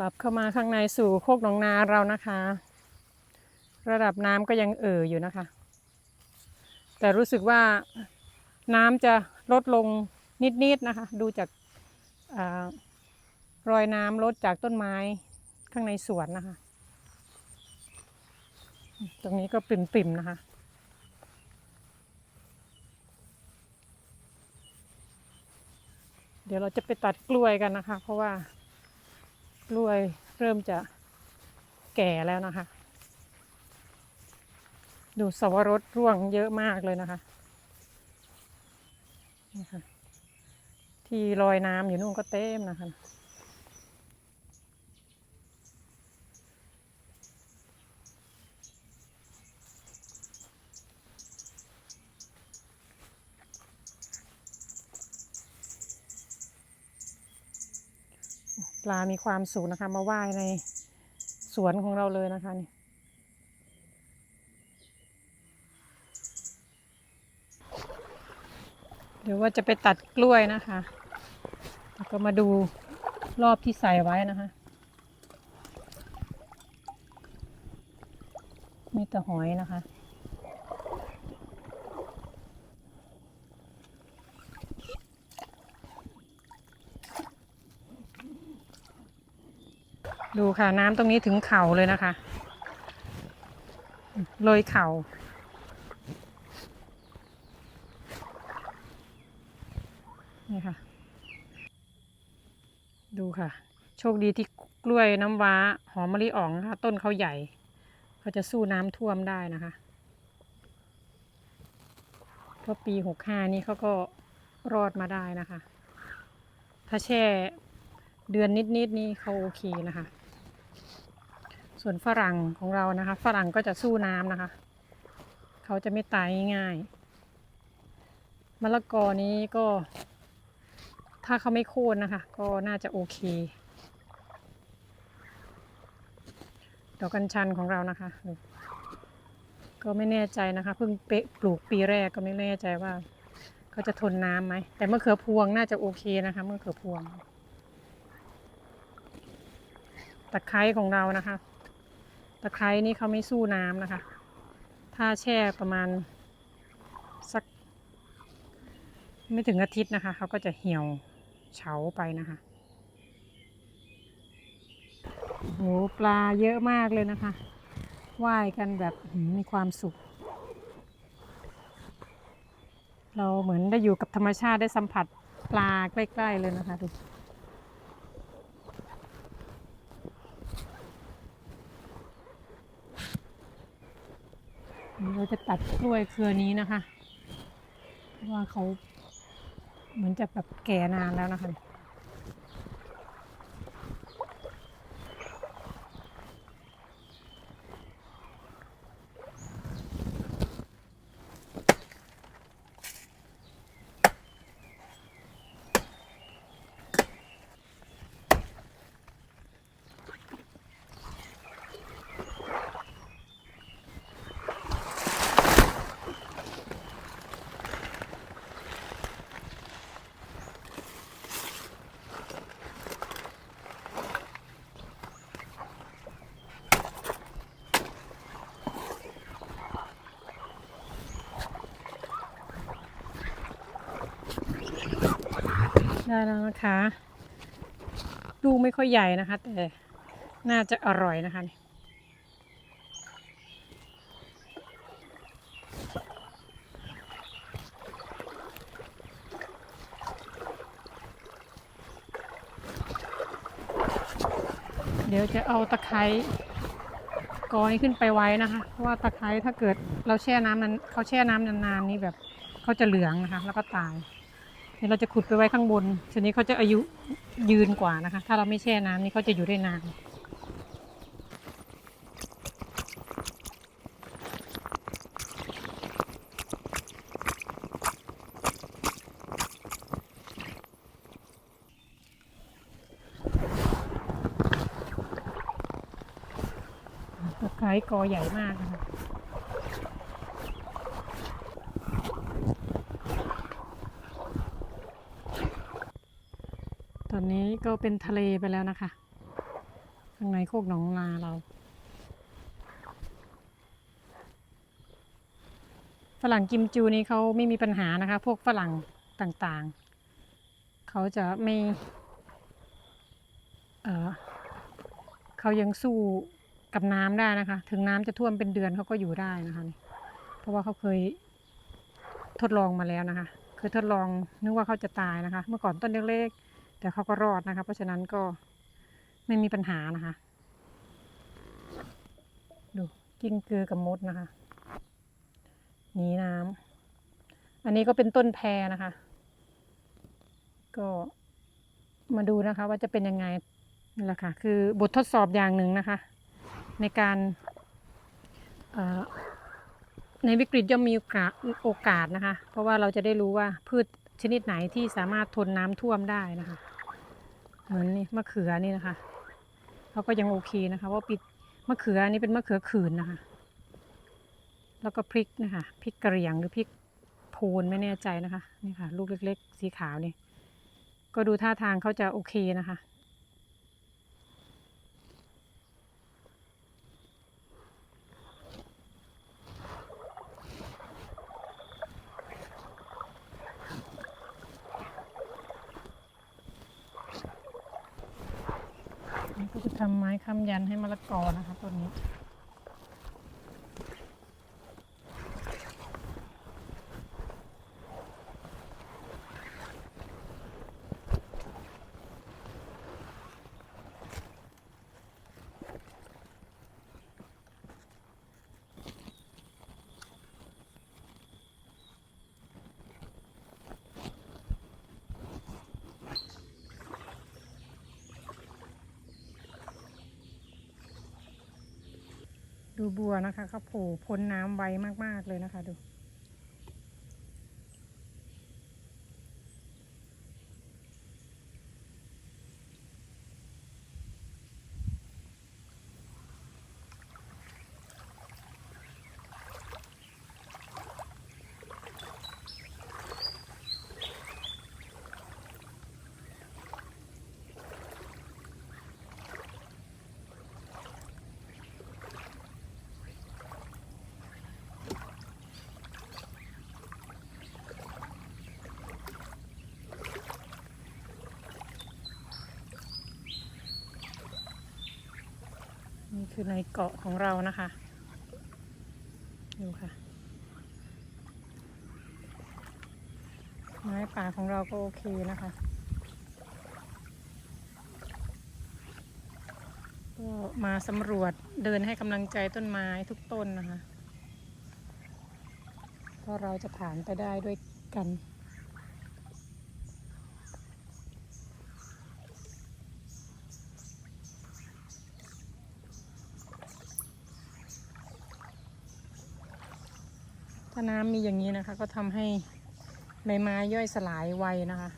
กลับเข้ามาข้างในสู่โคกหนองนาเรานะคะ ระดับน้ำก็ยังเอ่ออยู่นะคะ แต่รู้สึกว่าน้ำจะลดลงนิดๆนะคะ ดูจากอารอยน้ำลดจากต้นไม้ข้างในสวนนะคะ ตรงนี้ก็ปริ่มๆนะคะเดี๋ยวเราจะไปตัดกล้วยกันนะคะ เพราะว่า กล้วยเริ่มจะแก่แล้วนะคะ ดูสวรสร่วงเยอะมากเลยนะคะนี่ค่ะที่ลอยน้ำอยู่นู่นก็เต็มนะคะ ลามีความสุขนะคะ มาว่ายในสวนของเราเลยนะคะนี่เดี๋ยวว่าจะไปตัดกล้วยนะคะแล้วก็มาดูรอบที่ใส่ไว้นะคะ มีแต่หอยนะคะ ดูค่ะน้ำตรงนี้ถึงเข่าเลยนะคะเลยเข่า นี่ค่ะ ดูค่ะ โชคดีที่กล้วยน้ำว้า หอมมะลิอ่องนะคะต้นเขาใหญ่เขาจะสู้น้ำท่วมได้นะคะเพราะปีหกห้านี่เขาก็รอดมาได้นะคะ ถ้าแช่เดือนนิดๆนนี่เขาโอเคนะคะ ส่วนฝรั่งของเรานะคะ ฝรั่งก็จะสู้น้ำนะคะ เขาจะไม่ตายง่ายมะละกอนี้ก็ ถ้าเขาไม่โค่นนะคะ ก็น่าจะโอเค ดอกกัญชันของเรานะคะ ก็ไม่แน่ใจนะคะ เพิ่งเปะปลูกปีแรกก็ไม่แน่ใจว่าเขาจะทนน้ำไหม แต่มะเขือพวงน่าจะโอเคนะคะมะเขือพวงตะไคร้ของเรานะคะ ตะไคร้นี่เขาไม่สู้น้ำนะคะ ถ้าแช่ประมาณสัก ไม่ถึงอาทิตย์นะคะเขาก็จะเหี่ยวเฉาไปนะคะโหปลาเยอะมากเลยนะคะว่ายกันแบบมีความสุข เราเหมือนได้อยู่กับธรรมชาติได้สัมผัสปลาใกล้ ๆ เลยนะคะดู เราจะตัดกล้วยเครือนี้นะคะ เพราะว่าเขาเหมือนจะแบบแก่นานแล้วนะคะ ได้แล้วนะคะดูไม่ค่อยใหญ่นะคะ แต่น่าจะอร่อยนะคะเดี๋ยวจะเอาตะไคร้กอยขึ้นไปไว้นะคะเพราะว่าตะไคร้ถ้าเกิดเราแช่น้ำนั้นเขาแช่น้ำนานๆนี่แบบเขาจะเหลืองนะคะ แล้วก็ตาย เดี๋ยวเราจะขุดไปไว้ข้างบนชนี้เขาจะอายุยืนกว่านะคะ ถ้าเราไม่แช่น้ำนี่เขาจะอยู่ได้นานตะไคร้กอใหญ่มากนะคะ ตอนนี้ ก็เป็นทะเลไปแล้วนะคะข้างในโคกหนองนาเราฝรั่งกิมจูนี่เขาไม่มีปัญหานะคะ พวกฝรั่งต่างๆ เขาจะไม่ เออเขายังสู้กับน้ำได้นะคะ ถึงน้ำจะท่วมเป็นเดือนเขาก็อยู่ได้นะคะ เพราะว่าเขาเคยทดลองมาแล้วนะคะ เคยทดลองนึกว่าเขาจะตายนะคะ เมื่อก่อนต้นเล็กๆ แต่เขาก็รอดนะคะ เพราะฉะนั้นก็ไม่มีปัญหานะคะ ดูกิ้งกือกับมดนะคะหนีน้ำอันนี้ก็เป็นต้นแพรนะคะ ก็มาดูนะคะ ว่าจะเป็นยังไงนี่แหละค่ะ คือบททดสอบอย่างหนึ่งนะคะ ในการในวิกฤตย่อมมีโอกาสนะคะ เพราะว่าเราจะได้รู้ว่าพืชชนิดไหนที่สามารถทนน้ำท่วมได้นะคะ เหมือนนี่มะเขือนี่นะคะเขาก็ยังโอเคนะคะว่าปิดมะเขือนี่เป็นมะเขือขืนนะคะ แล้วก็พริกนะคะพริกกระเหรี่ยงหรือพริกโพนไม่แน่ใจนะคะนี่ค่ะ ลูกเล็ก ๆ สีขาวนี่ ก็ดูท่าทางเขาจะโอเคนะคะ นี่ก็จะทำไม้ค้ำ ยันให้มะละกอนะคะตัวนี้ ดูบัวนะคะเขาโผล่พ้นน้ำไวมากๆเลยนะคะดู คือในเกาะของเรานะคะดูค่ะ ไม้ป่าของเราก็โอเคนะคะก็มาสำรวจเดินให้กำลังใจต้นไม้ทุกต้นนะคะ ก็เราจะผ่านไปได้ด้วยกัน ถ้าน้ำมีอย่างนี้นะคะ ก็ทำให้ใบไม้ย่อยสลายไวนะคะ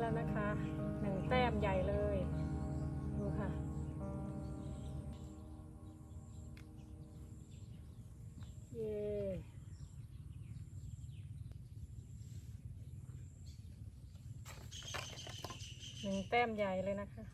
แล้วนะคะหนึ่งแต้มใหญ่เลย ดูค่ะ เย่หนึ่งแต้มใหญ่เลยนะคะ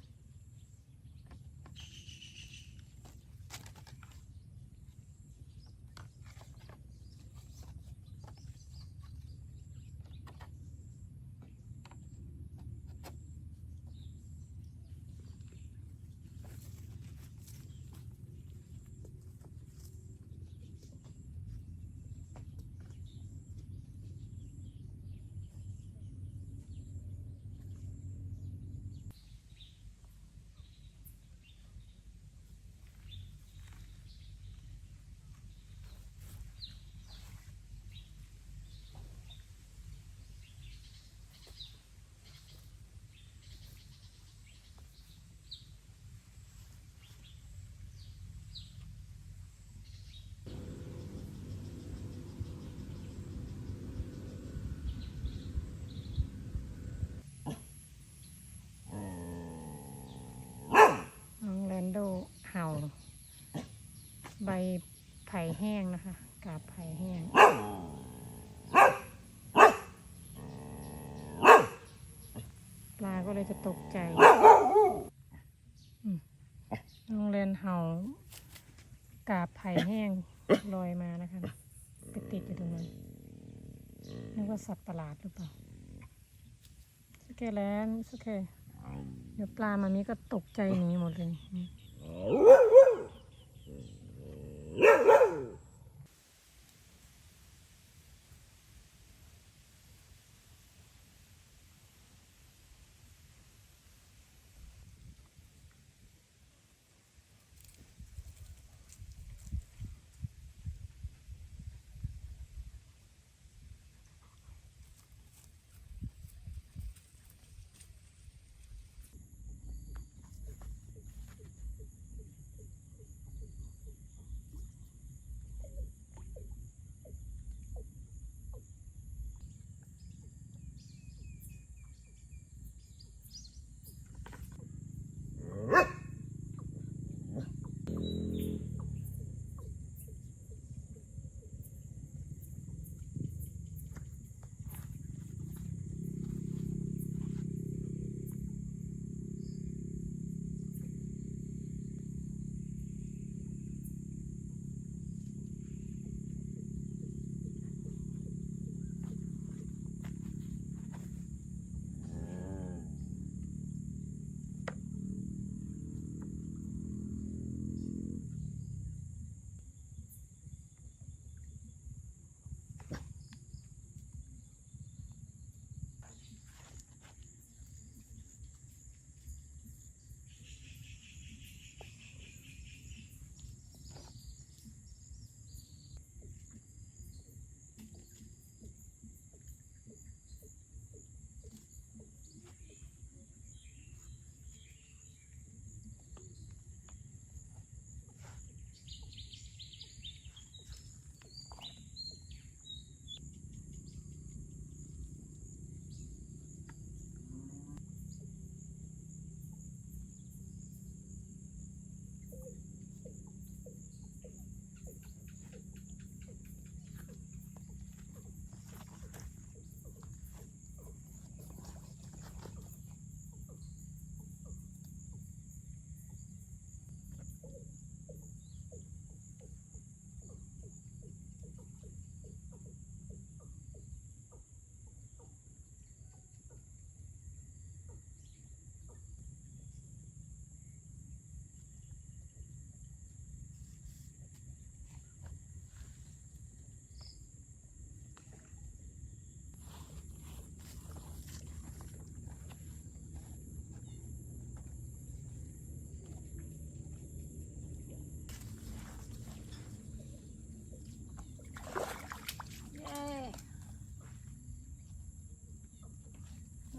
น้องแลนโดเห่า ใบไผ่ แห้งนะคะ กาบไผ่แห้ง ปลาก็เลยจะตกใจอืมน้องแลนเห่ากาบไผ่แห้งลอยมานะคะไปติดอยู่ตรงนั้นนึกว่าสัตว์ประหลาดหรือเปล่าสแกแลนสแกเดี๋ยวปลามามีก็ตกใจหนีหมดเลย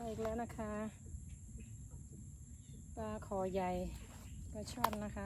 มาอีกแล้วนะคะ ปลาคอใหญ่ปลาช่อนนะคะ